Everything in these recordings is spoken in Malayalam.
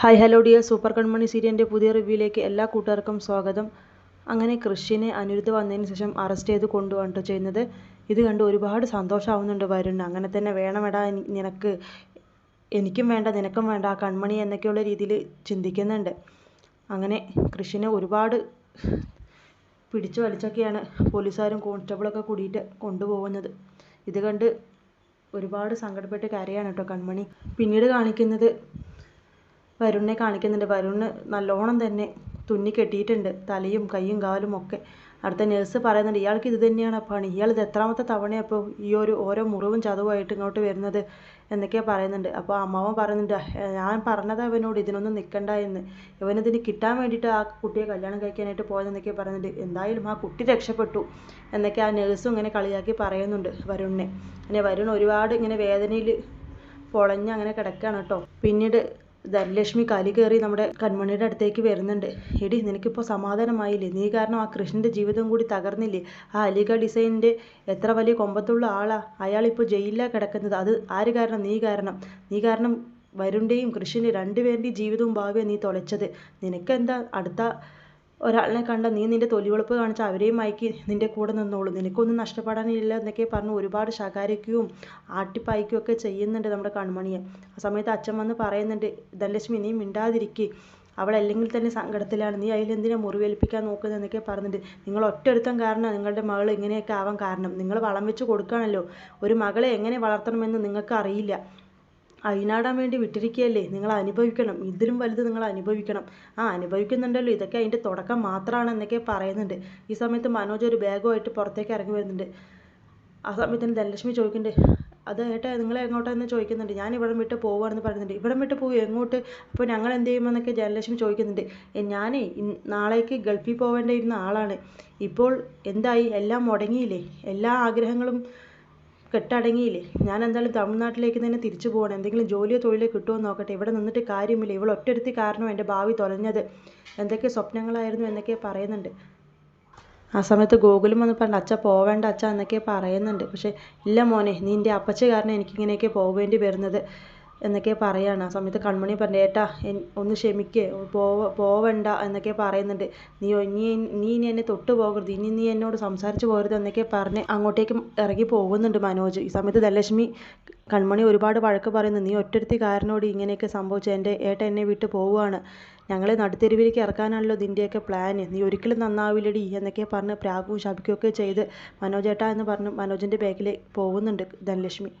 Hi hello dear super Kanmani സീരിയലിന്റെ പുതിയ റിവ്യൂയിലേക്ക് എല്ലാ കൂട്ടുകാർക്കും സ്വാഗതം. അങ്ങനെ കൃഷിനെ അനിരുദ്ധ വന്നതിന് ശേഷം അറസ്റ്റ് ചെയ്ത് കൊണ്ടുപോകട്ടോ കേട്ടോ ചെയ്യുന്നത്. ഇത് കണ്ട് ഒരുപാട് സന്തോഷമാവുന്നുണ്ട് വരുണ് അങ്ങനെ തന്നെ വേണമെടാ നിനക്ക് എനിക്കും വേണ്ട നിനക്കും വേണ്ട ആ കൺമണി എന്നൊക്കെയുള്ള രീതിയിൽ ചിന്തിക്കുന്നുണ്ട്. അങ്ങനെ കൃഷിനെ ഒരുപാട് പിടിച്ചു വലിച്ചൊക്കെയാണ് പോലീസുകാരും കോൺസ്റ്റബിളൊക്കെ കൂടിയിട്ട് കൊണ്ടുപോകുന്നത്. ഇത് കണ്ട് ഒരുപാട് സങ്കടപ്പെട്ട് കരയാണ് കേട്ടോ കൺമണി. പിന്നീട് കാണിക്കുന്നത് വരുണിനെ കാണിക്കുന്നുണ്ട്. വരുണ് നല്ലോണം തന്നെ തുന്നി കെട്ടിയിട്ടുണ്ട്. തലയും കൈയും കാലും ഒക്കെ. അടുത്ത നേഴ്സ് പറയുന്നുണ്ട് ഇയാൾക്ക് ഇത് തന്നെയാണ് പണി. ഇയാൾ ഇത് എത്രാമത്തെ തവണയാണ് അപ്പോൾ ഈ ഒരു ഓരോ മുറിവും ചതവുമായിട്ട് ഇങ്ങോട്ട് വരുന്നത്? എന്നൊക്കെ പറയുന്നുണ്ട്. അപ്പോൾ അമ്മാവൻ പറയുന്നുണ്ട് ഞാൻ പറഞ്ഞത് അവനോട് ഇതിനൊന്നും നിൽക്കണ്ട എന്ന്. ഇവനിതിന് കിട്ടാൻ വേണ്ടിയിട്ട് ആ കുട്ടിയെ കല്യാണം കഴിക്കാനായിട്ട് പോയതെന്നൊക്കെ പറയുന്നുണ്ട്. എന്തായാലും ആ കുട്ടി രക്ഷപ്പെട്ടു. എന്നൊക്കെ ആ നേഴ്സും ഇങ്ങനെ കളിയാക്കി പറയുന്നുണ്ട് വരുണിനെ. പിന്നെ വരുൺ ഒരുപാട് ഇങ്ങനെ വേദനയിൽ പൊളഞ്ഞ് അങ്ങനെ കിടക്കുകയാണ് കേട്ടോ. പിന്നീട് ധനലക്ഷ്മി കലി കയറി നമ്മുടെ കൺമണിയുടെ അടുത്തേക്ക് വരുന്നുണ്ട്. എടി നിനക്കിപ്പോൾ സമാധാനമായില്ലേ? നീ കാരണം ആ കൃഷ്ണന്റെ ജീവിതം കൂടി തകർന്നില്ലേ? ആ അലിഗ ഡിസൈനിന്റെ എത്ര വലിയ കൊമ്പത്തുള്ള ആളാ. അയാളിപ്പോൾ ജയിലിലാണ് കിടക്കുന്നത്. അത് ആര് കാരണം? നീ കാരണം. നീ കാരണം വരുണിന്റെയും കൃഷിന്റെ രണ്ടുപേരുടെയും ജീവിതവും ഭാവിയാണ് നീ തുലച്ചത്. നിനക്കെന്താ അടുത്ത ഒരാളിനെ കണ്ട നീ നിന്റെ തൊലിവെളുപ്പ് കാണിച്ച് അവരെയും മയക്കി നിന്റെ കൂടെ നിന്നോളൂ. നിനക്കൊന്നും നഷ്ടപ്പെടാനില്ല. എന്നൊക്കെ പറഞ്ഞ് ഒരുപാട് ശകാരിക്കുകയും ആട്ടിപ്പായിക്കുകയും ഒക്കെ ചെയ്യുന്നുണ്ട് നമ്മുടെ കൺമണിയെ ആ സമയത്ത് അച്ഛൻ വന്ന് പറയുന്നുണ്ട് ധനലക്ഷ്മി നീ മിണ്ടാതിരിക്കുക അവളല്ലെങ്കിൽ തന്നെ സങ്കടത്തിലാണ്. നീ അതിലെന്തിനാ മുറിവേൽപ്പിക്കാൻ നോക്കുന്നത്? എന്നൊക്കെ പറഞ്ഞിട്ട് നിങ്ങൾ ഒറ്റൊരുത്തം കാരണം നിങ്ങളുടെ മകൾ ഇങ്ങനെയൊക്കെ ആവാൻ കാരണം. നിങ്ങൾ വളം വെച്ച് കൊടുക്കുകയാണല്ലോ. ഒരു മകളെ എങ്ങനെ വളർത്തണമെന്ന് നിങ്ങൾക്ക് അറിയില്ല അതിനാടാൻ വേണ്ടി വിട്ടിരിക്കുകയല്ലേ? നിങ്ങൾ അനുഭവിക്കണം. ഇതിലും വലുത് നിങ്ങൾ അനുഭവിക്കണം. ആ അനുഭവിക്കുന്നുണ്ടല്ലോ. ഇതൊക്കെ അതിന്റെ തുടക്കം മാത്രമാണ് എന്നൊക്കെ പറയുന്നുണ്ട്. ഈ സമയത്ത് മനോജ് ഒരു ബാഗുമായിട്ട് പുറത്തേക്ക് ഇറങ്ങി വരുന്നുണ്ട്. ആ സമയത്തിന് ധനലക്ഷ്മി ചോദിക്കുന്നുണ്ട് അത് ഏട്ടാ നിങ്ങൾ എങ്ങോട്ടാന്ന് ചോദിക്കുന്നുണ്ട്. ഞാൻ ഇവിടം വിട്ട് പോവാണെന്ന് പറയുന്നുണ്ട്. ഇവിടം വിട്ട് പോയി എങ്ങോട്ട്? അപ്പോൾ ഞങ്ങൾ എന്ത് ചെയ്യുമെന്നൊക്കെ ജയലക്ഷ്മി ചോദിക്കുന്നുണ്ട് "എ, ഞാനേ നാളേക്ക് ഗൾഫിൽ പോവേണ്ടിയിരുന്ന ആളാണ്. ഇപ്പോൾ എന്തായി? എല്ലാം മുടങ്ങിയില്ലേ? എല്ലാ ആഗ്രഹങ്ങളും കെട്ടടങ്ങിയില്ലേ? ഞാൻ എന്തായാലും തമിഴ്നാട്ടിലേക്ക് തന്നെ തിരിച്ചു പോകണം. എന്തെങ്കിലും ജോലിയോ തൊഴിലോ കിട്ടുമോ നോക്കട്ടെ. ഇവിടെ നിന്നിട്ട് കാര്യമില്ല. ഇവൾ ഒറ്റരുത്തി കാരണം എന്റെ ഭാവി തുലഞ്ഞത്. എന്തൊക്കെ സ്വപ്നങ്ങളായിരുന്നു എന്നൊക്കെ പറയുന്നുണ്ട്. ആ സമയത്ത് ഗോകുലും വന്ന് പറഞ്ഞു അച്ഛ പോവേണ്ട അച്ഛ എന്നൊക്കെ പറയുന്നുണ്ട്. പക്ഷേ ഇല്ല മോനെ നിന്റെ അപ്പച്ച കാരണം എനിക്കിങ്ങനെയൊക്കെ പോവേണ്ടി വരുന്നത്. എന്നൊക്കെ പറയാണ്. ആ സമയത്ത് കൺമണി പറഞ്ഞു ഏട്ടാ ഒന്ന് ക്ഷമിക്ക്. പോവ പോവണ്ട എന്നൊക്കെ പറയുന്നുണ്ട്. നീ ഇനി നീ ഇനി എന്നെ തൊട്ട് പോകരുത്. ഇനി നീ എന്നോട് സംസാരിച്ച് പോകരുത് എന്നൊക്കെ പറഞ്ഞ് അങ്ങോട്ടേക്ക് ഇറങ്ങി പോകുന്നുണ്ട് മനോജ്. ഈ സമയത്ത് ധനലക്ഷ്മി കൺമണി ഒരുപാട് വഴക്ക് പറയുന്നു. നീ ഒറ്റരുത്തി കാരനോട് ഇങ്ങനെയൊക്കെ സംഭവിച്ചു എന്റെ ഏട്ട എന്നെ വിട്ട് പോവുകയാണ്. ഞങ്ങളെ നടുത്തെരുവിലേക്ക് ഇറക്കാനാണല്ലോ ഇതിന്റെയൊക്കെ പ്ലാൻ നീ ഒരിക്കലും നന്നാവില്ലടി എന്നൊക്കെ പറഞ്ഞ് പ്രാഗും ശപിക്കുകയൊക്കെ ചെയ്ത് മനോജേട്ടാ എന്ന് പറഞ്ഞ് മനോജിന്റെ ബാക്കിൽ പോകുന്നുണ്ട് ധനലക്ഷ്മി.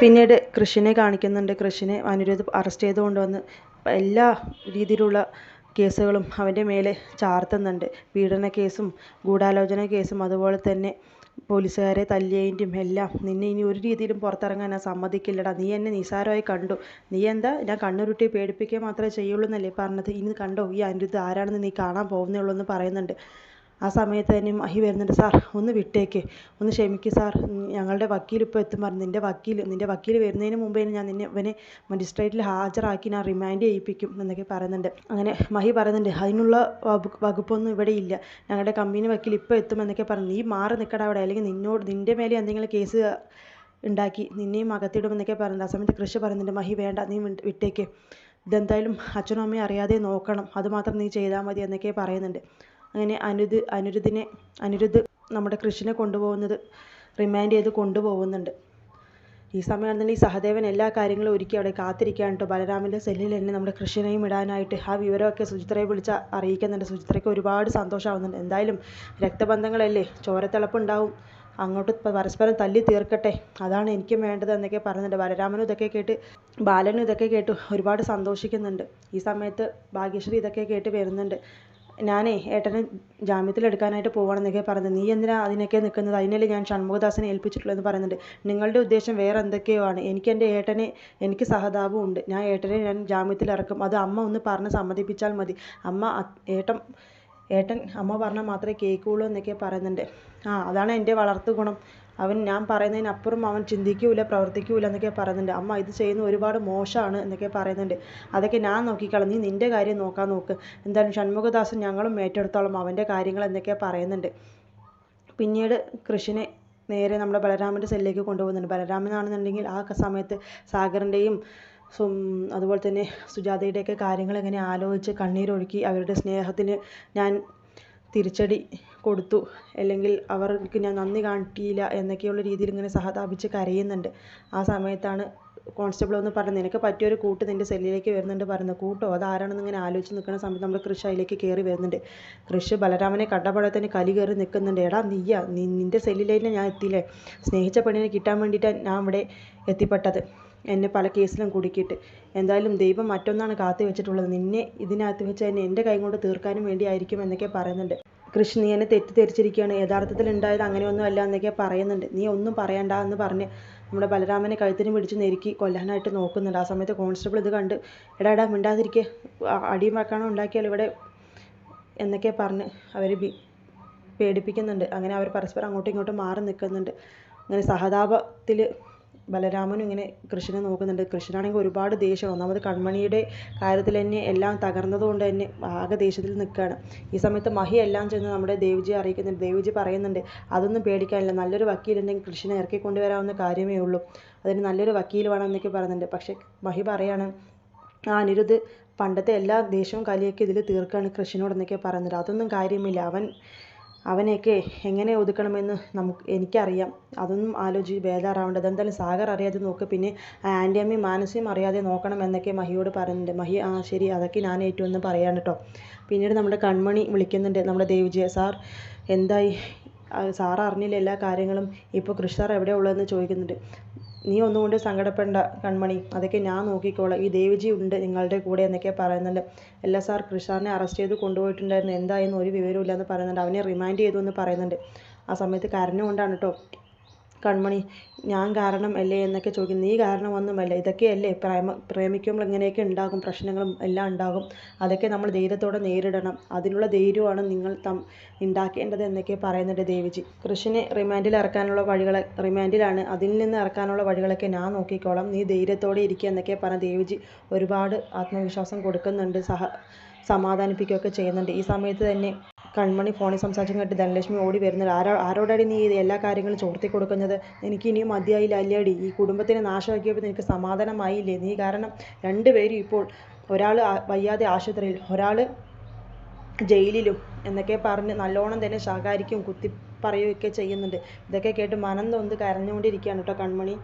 പിന്നീട് കൃഷിനെ കാണിക്കുന്നുണ്ട്. കൃഷിനെ അനിരുദ്ധ് അറസ്റ്റ് ചെയ്ത് കൊണ്ടുവന്ന് എല്ലാ രീതിയിലുള്ള കേസുകളും അവന്റെ മേലെ ചാർത്തുന്നുണ്ട്. പീഡന കേസും ഗൂഢാലോചന കേസും അതുപോലെ തന്നെ പോലീസുകാരെ തല്ലിയതിന്റെയും എല്ലാം നിന്നെ ഇനി ഒരു രീതിയിലും പുറത്തിറങ്ങാൻ ഞാൻ സമ്മതിക്കില്ലടാ. നീ എന്നെ നിസാരമായി കണ്ടു. നീ എന്താ? ഞാൻ കണ്ണുരുട്ടി പേടിപ്പിക്കുക മാത്രമേ ചെയ്യുള്ളൂ എന്നല്ലേ പറഞ്ഞത്? ഇനി കണ്ടോ ഈ അനിരുദ്ധ് ആരാണെന്ന് നീ കാണാൻ പോകുന്നേ ഉള്ളൂ എന്ന് പറയുന്നുണ്ട്. ആ സമയത്ത് തന്നെ മഹി വരുന്നുണ്ട് സാർ ഒന്ന് വിട്ടേക്ക്. ഒന്ന് ക്ഷമിക്ക് സാർ. ഞങ്ങളുടെ വക്കീൽ ഇപ്പോൾ എത്തും പറഞ്ഞു. നിന്റെ വക്കീൽ നിന്റെ വക്കീൽ വരുന്നതിന് മുമ്പേ ഞാൻ നിന്നെ ഇവനെ മജിസ്ട്രേറ്റിൽ ഹാജരാക്കി ഞാൻ റിമാൻഡ് ചെയ്യിപ്പിക്കും എന്നൊക്കെ പറയുന്നുണ്ട്. അങ്ങനെ മഹി പറയുന്നുണ്ട് അതിനുള്ള വകുപ്പ് വകുപ്പൊന്നും ഇവിടെ ഇല്ല. ഞങ്ങളുടെ കമ്പനി വക്കീൽ ഇപ്പോൾ എത്തും എന്നൊക്കെ പറഞ്ഞു. നീ മാറി നിൽക്കടാ അവിടെ. അല്ലെങ്കിൽ നിന്നോട് നിന്റെ മേലെ എന്തെങ്കിലും കേസ് ഉണ്ടാക്കി നിന്നെയും അകത്തിടുമെന്നൊക്കെ പറയുന്നുണ്ട്. ആ സമയത്ത് കൃഷി പറയുന്നുണ്ട് മഹി വേണ്ട. നീ വിട്ട് വിട്ടേക്ക്. ഇതെന്തായാലും അച്ഛനും അമ്മയും അറിയാതെ നോക്കണം. അതുമാത്രം നീ ചെയ്താൽ മതി എന്നൊക്കെ പറയുന്നുണ്ട്. അങ്ങനെ അനുദ് അനിരുദ്ധിനെ അനിരുദ്ധ് നമ്മുടെ കൃഷിനെ കൊണ്ടുപോകുന്നത് റിമാൻഡ് ചെയ്ത് കൊണ്ടുപോകുന്നുണ്ട്. ഈ സമയമാണെന്നുണ്ടെങ്കിൽ ഈ സഹദേവൻ എല്ലാ കാര്യങ്ങളും ഒരുക്കി അവിടെ കാത്തിരിക്കുകയാണ് കേട്ടോ. ബലരാമന്റെ സെല്ലിൽ തന്നെ നമ്മുടെ കൃഷിനെയും ഇടാനായിട്ട് ആ വിവരമൊക്കെ സുചിത്രയെ വിളിച്ച് അറിയിക്കുന്നുണ്ട്. സുചിത്രയ്ക്ക് ഒരുപാട് സന്തോഷമാവുന്നുണ്ട്. എന്തായാലും രക്തബന്ധങ്ങളല്ലേ? ചോരത്തിളപ്പുണ്ടാവും. അങ്ങോട്ട് പരസ്പരം തല്ലി തീർക്കട്ടെ. അതാണ് എനിക്കും വേണ്ടത് എന്നൊക്കെ പറയുന്നുണ്ട്. ബലരാമനും ഇതൊക്കെ കേട്ട് ബാലനും ഇതൊക്കെ കേട്ട് ഒരുപാട് സന്തോഷിക്കുന്നുണ്ട്. ഈ സമയത്ത് ഭാഗ്യശ്രീ ഇതൊക്കെ കേട്ട് വരുന്നുണ്ട്. ഞാനേ ഏട്ടനെ ജാമ്യത്തിലെടുക്കാനായിട്ട് പോകണമെന്നൊക്കെ പറഞ്ഞത് നീ എന്തിനാ അതിനൊക്കെ നിൽക്കുന്നത് അതിനല്ലേ ഞാൻ ഷൺമുഖദാസിനെ ഏൽപ്പിച്ചിട്ടുള്ളതെന്ന് പറയുന്നുണ്ട് നിങ്ങളുടെ ഉദ്ദേശം വേറെ എന്തൊക്കെയോ ആണ് എനിക്ക് എന്റെ ഏട്ടനെ എനിക്ക് സഹതാപവും ഉണ്ട്. ഞാൻ ഏട്ടനെ ഞാൻ ജാമ്യത്തിലിറക്കും. അത് അമ്മ ഒന്ന് പറഞ്ഞ് സമ്മതിപ്പിച്ചാൽ മതി. അമ്മ ഏട്ടൻ ഏട്ടൻ അമ്മ പറഞ്ഞാൽ മാത്രമേ കേൾക്കുകയുള്ളൂ എന്നൊക്കെ പറയുന്നുണ്ട്. ആ അതാണ് എന്റെ വളർത്തു ഗുണം. അവൻ ഞാൻ പറയുന്നതിനപ്പുറം അവൻ ചിന്തിക്കൂല പ്രവർത്തിക്കൂല എന്നൊക്കെ പറയുന്നുണ്ട്. അമ്മ ഇത് ചെയ്യുന്ന ഒരുപാട് മോശമാണ് എന്നൊക്കെ പറയുന്നുണ്ട്. അതൊക്കെ ഞാൻ നോക്കിക്കോളാം. നീ നിന്റെ കാര്യം നോക്കാൻ നോക്ക്. എന്തായാലും ഷൺമുഖദാസൻ ഞങ്ങളും ഏറ്റെടുത്തോളാം അവന്റെ കാര്യങ്ങൾ എന്നൊക്കെ പറയുന്നുണ്ട്. പിന്നീട് കൃഷിനെ നേരെ നമ്മുടെ ബലരാമന്റെ സെല്ലിലേക്ക് കൊണ്ടുപോകുന്നുണ്ട്. ബലരാമനാണെന്നുണ്ടെങ്കിൽ ആ സമയത്ത് സാഗറിന്റെയും അതുപോലെ തന്നെ സുജാതയുടെയൊക്കെ കാര്യങ്ങൾ ഇങ്ങനെ ആലോചിച്ച് കണ്ണീരൊഴുക്കി അവരുടെ സ്നേഹത്തിന് ഞാൻ തിരിച്ചടി കൊടുത്തു. അല്ലെങ്കിൽ അവർക്ക് ഞാൻ നന്ദി കാട്ടിയില്ല എന്നൊക്കെയുള്ള രീതിയിൽ ഇങ്ങനെ സഹതാപിച്ച് കരയുന്നുണ്ട്. ആ സമയത്താണ് കോൺസ്റ്റബിൾ ഒന്ന് പറഞ്ഞു നിനക്ക് പറ്റിയൊരു കൂട്ട് നിന്റെ സെല്ലിലേക്ക് വരുന്നുണ്ട് പറയുന്നത് കൂട്ടോ? അതാരാണെന്ന് ഇങ്ങനെ ആലോചിച്ച് നിൽക്കുന്ന സമയത്ത് നമ്മൾ കൃഷ് അതിലേക്ക് കയറി വരുന്നുണ്ട്. കൃഷ് ബലരാമനെ കണ്ടപ്പോഴെ തന്നെ കലി കയറി നിൽക്കുന്നുണ്ട്. എടാ നീയാ നിന്റെ സെല്ലിലേക്ക് ഞാൻ എത്തിയില്ലേ? സ്നേഹിച്ച പെണ്ണിനെ കിട്ടാൻ വേണ്ടിയിട്ടാണ് ഞാൻ ഇവിടെ എത്തിപ്പെട്ടത്. എന്നെ പല കേസിലും കുടുക്കിയിട്ട്. എന്തായാലും ദൈവം മറ്റൊന്നാണ് കാത്തു വെച്ചിട്ടുള്ളത്. നിന്നെ ഇതിനകത്ത് വെച്ച് തന്നെ എന്റെ കൈ കൊണ്ട് തീർക്കാനും വേണ്ടിയായിരിക്കും എന്നൊക്കെ പറയുന്നുണ്ട്. കൃഷ്ണ നീ എന്നെ തെറ്റിദ്ധരിച്ചിരിക്കുകയാണ്. യഥാർത്ഥത്തിൽ ഉണ്ടായത് അങ്ങനെയൊന്നും അല്ല എന്നൊക്കെ പറയുന്നുണ്ട്. നീ ഒന്നും പറയണ്ട എന്ന് പറഞ്ഞ് നമ്മുടെ ബലരാമനെ കഴുത്തിന് പിടിച്ച് നെരുക്കി കൊല്ലാനായിട്ട് നോക്കുന്നുണ്ട്. ആ സമയത്ത് കോൺസ്റ്റബിൾ ഇത് കണ്ട് എടാ എടാ മിണ്ടാതിരിക്കെ. അടിയും വക്കാണോ ഉണ്ടാക്കിയാൽ ഇവിടെ? എന്നൊക്കെ പറഞ്ഞ് അവർ പേടിപ്പിക്കുന്നുണ്ട്. അങ്ങനെ അവർ പരസ്പരം അങ്ങോട്ടും ഇങ്ങോട്ടും മാറി നിൽക്കുന്നുണ്ട്. അങ്ങനെ സഹതാപത്തിൽ ബലരാമനും ഇങ്ങനെ കൃഷ്ണനെ നോക്കുന്നുണ്ട്. കൃഷ്ണനാണെങ്കിൽ ഒരുപാട് ദേഷ്യം. ഒന്നാമത് കൺമണിയുടെ കാര്യത്തിൽ തന്നെ എല്ലാം തകർന്നത് കൊണ്ട് തന്നെ ആകെ ദേഷ്യത്തിൽ നിൽക്കുകയാണ്. ഈ സമയത്ത് മഹി എല്ലാം ചെന്ന് നമ്മുടെ ദേവിജി അറിയിക്കുന്നുണ്ട്. ദേവിജി പറയുന്നുണ്ട് അതൊന്നും പേടിക്കാനില്ല. നല്ലൊരു വക്കീലുണ്ടെങ്കിൽ കൃഷ്ണനെ ഇറക്കി കൊണ്ടുവരാവുന്ന കാര്യമേ ഉള്ളൂ. അതിന് നല്ലൊരു വക്കീൽ വേണം എന്നൊക്കെ പറയുന്നുണ്ട്. പക്ഷേ മഹി പറയാണ് ആ അനിരുദ്ധ് പണ്ടത്തെ എല്ലാ ദേഷ്യവും കലിയൊക്കെ ഇതിൽ തീർക്കാണ് കൃഷ്ണനോട് എന്നൊക്കെ പറയുന്നത് അതൊന്നും കാര്യമില്ല. അവൻ അവനെയൊക്കെ എങ്ങനെ ഒതുക്കണമെന്ന് നമുക്ക് എനിക്കറിയാം. അതൊന്നും ആലോചിച്ച് ബേജാറാവേണ്ട അതെന്തായാലും സാഗർ അറിയാതെ നോക്ക്. പിന്നെ ആന്റിയമ്മയും മാനസിയും അറിയാതെ നോക്കണം എന്നൊക്കെ മഹിയോട് പറയുന്നുണ്ട് മഹി ആ ശരി അതൊക്കെ ഞാൻ ഏറ്റു എന്ന് പറയാണ് കേട്ടോ പിന്നീട് നമ്മുടെ കൺമണി വിളിക്കുന്നുണ്ട്. നമ്മുടെ ദേവിജയ സാർ എന്തായി? സാർ അറിഞ്ഞില്ല എല്ലാ കാര്യങ്ങളും. ഇപ്പോൾ കൃഷി സാർ എവിടെയുള്ളതെന്ന് ചോദിക്കുന്നുണ്ട്. നീ ഒന്നും കൊണ്ട് സങ്കടപ്പെടേണ്ട കൺമണി. അതൊക്കെ ഞാൻ നോക്കിക്കോളാം. ഈ ദേവിജി ഉണ്ട് നിങ്ങളുടെ കൂടെ എന്നൊക്കെ പറയുന്നുണ്ട്. അല്ല സാർ കൃഷാറിനെ അറസ്റ്റ് ചെയ്ത് കൊണ്ടുപോയിട്ടുണ്ടായിരുന്നു. എന്തായെന്ന് ഒരു വിവരവും എന്ന് പറയുന്നുണ്ട്. അവനെ റിമാൻഡ് ചെയ്തു എന്ന് പറയുന്നുണ്ട്. ആ സമയത്ത് കരഞ്ഞുകൊണ്ടാണ് കേട്ടോ കൺമണി ഞാൻ കാരണം അല്ലേ എന്നൊക്കെ ചോദിക്കും നീ കാരണമൊന്നുമല്ല. ഇതൊക്കെയല്ലേ? പ്രേമ പ്രേമിക്കുമ്പോൾ ഇങ്ങനെയൊക്കെ ഉണ്ടാകും. പ്രശ്നങ്ങളും എല്ലാം ഉണ്ടാകും. അതൊക്കെ നമ്മൾ ധൈര്യത്തോടെ നേരിടണം. അതിനുള്ള ധൈര്യമാണ് നിങ്ങൾ തം ഉണ്ടാക്കേണ്ടത് എന്നൊക്കെ പറയുന്നുണ്ട് ദേവിജി. കൃഷിനെ റിമാൻഡിൽ ഇറക്കാനുള്ള വഴികൾ റിമാൻഡിലാണ് അതിൽ നിന്ന് ഇറക്കാനുള്ള വഴികളൊക്കെ ഞാൻ നോക്കിക്കോളാം. നീ ധൈര്യത്തോടെ ഇരിക്കുക എന്നൊക്കെ പറഞ്ഞ ദേവിജി ഒരുപാട് ആത്മവിശ്വാസം കൊടുക്കുന്നുണ്ട്. സഹ സമാധാനിപ്പിക്കുകയൊക്കെ ചെയ്യുന്നുണ്ട്. ഈ സമയത്ത് തന്നെ കൺമണി ഫോണിൽ സംസാരിച്ചു കേട്ട് ധനലക്ഷ്മി ഓടി വരുന്നത്. ആരോ ആരോടാടി നീ എല്ലാ കാര്യങ്ങളും ചോർത്തി കൊടുക്കുന്നത്? എനിക്ക് ഇനിയും മതിയായില്ല അല്ലേടി. ഈ കുടുംബത്തിനെ നാശമാക്കിയപ്പോൾ നിനക്ക് സമാധാനമായില്ലേ? നീ കാരണം രണ്ടുപേരും ഇപ്പോൾ ഒരാൾ വയ്യാതെ ആശുപത്രിയിൽ ഒരാൾ ജയിലിലും എന്നൊക്കെ പറഞ്ഞ് നല്ലോണം തന്നെ ശകാരിക്കും കുത്തി പറയുകയൊക്കെ ചെയ്യുന്നുണ്ട്. ഇതൊക്കെ കേട്ട് മനം നൊന്ത് കരഞ്ഞുകൊണ്ടിരിക്കുകയാണ് കേട്ടോ കൺമണി.